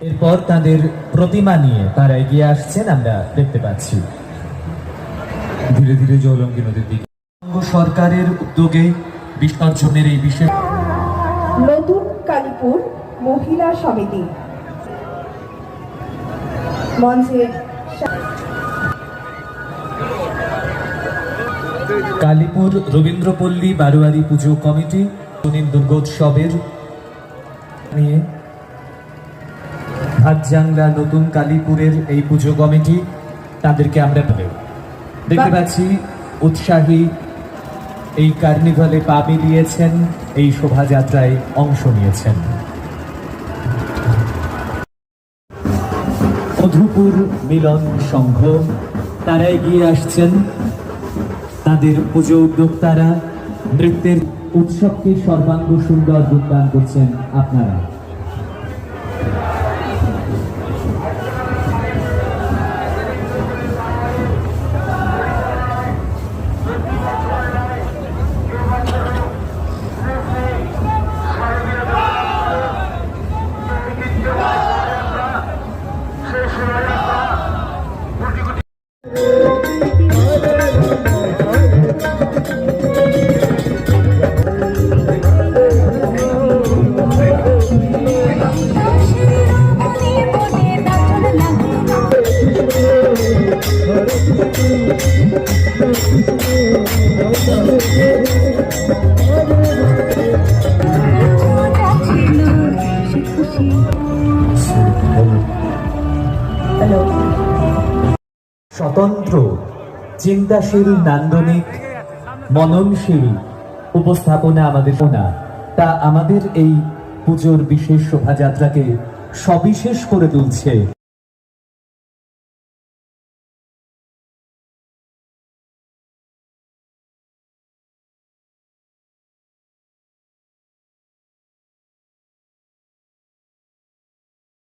এরপর তাদের প্রতিমা নিয়ে তারা এগিয়ে আসছেন আমরা দেখতে পাচ্ছি। ধীরে ধীরে জলঙ্গি নদীর দিকে। সরকারের উদ্যোগে বিসর্জনের এই বিশেষ নতুন কালীপুর মহিলা সমিতি। কালীপুর রবীন্দ্রপল্লী বারোয়ারি পুজো কমিটি সুনীল দুর্গোৎসবের নিয়ে ভাতজাংলা নতুন কালীপুরের এই পুজো কমিটি তাদেরকে আমরা দেখতে পাচ্ছি উৎসাহী এই কার্নিভালে পা মিলিয়েছেন এই শোভাযাত্রায় অংশ নিয়েছেন। মধুপুর মিলন সংঘ তারা এগিয়ে আসছেন। তাদের পুজো উদ্যোক্তারা নৃত্যের উৎসবকে সর্বাঙ্গ সুন্দর রূপদান করছেন আপনারা। হ্যালো স্বতন্ত্র, চিন্তাশীল, নান্দনিক, মননশীল উপস্থাপনা আমাদের শোনা তা আমাদের এই পুজোর বিশেষ শোভাযাত্রাকে সবিশেষ করে তুলছে।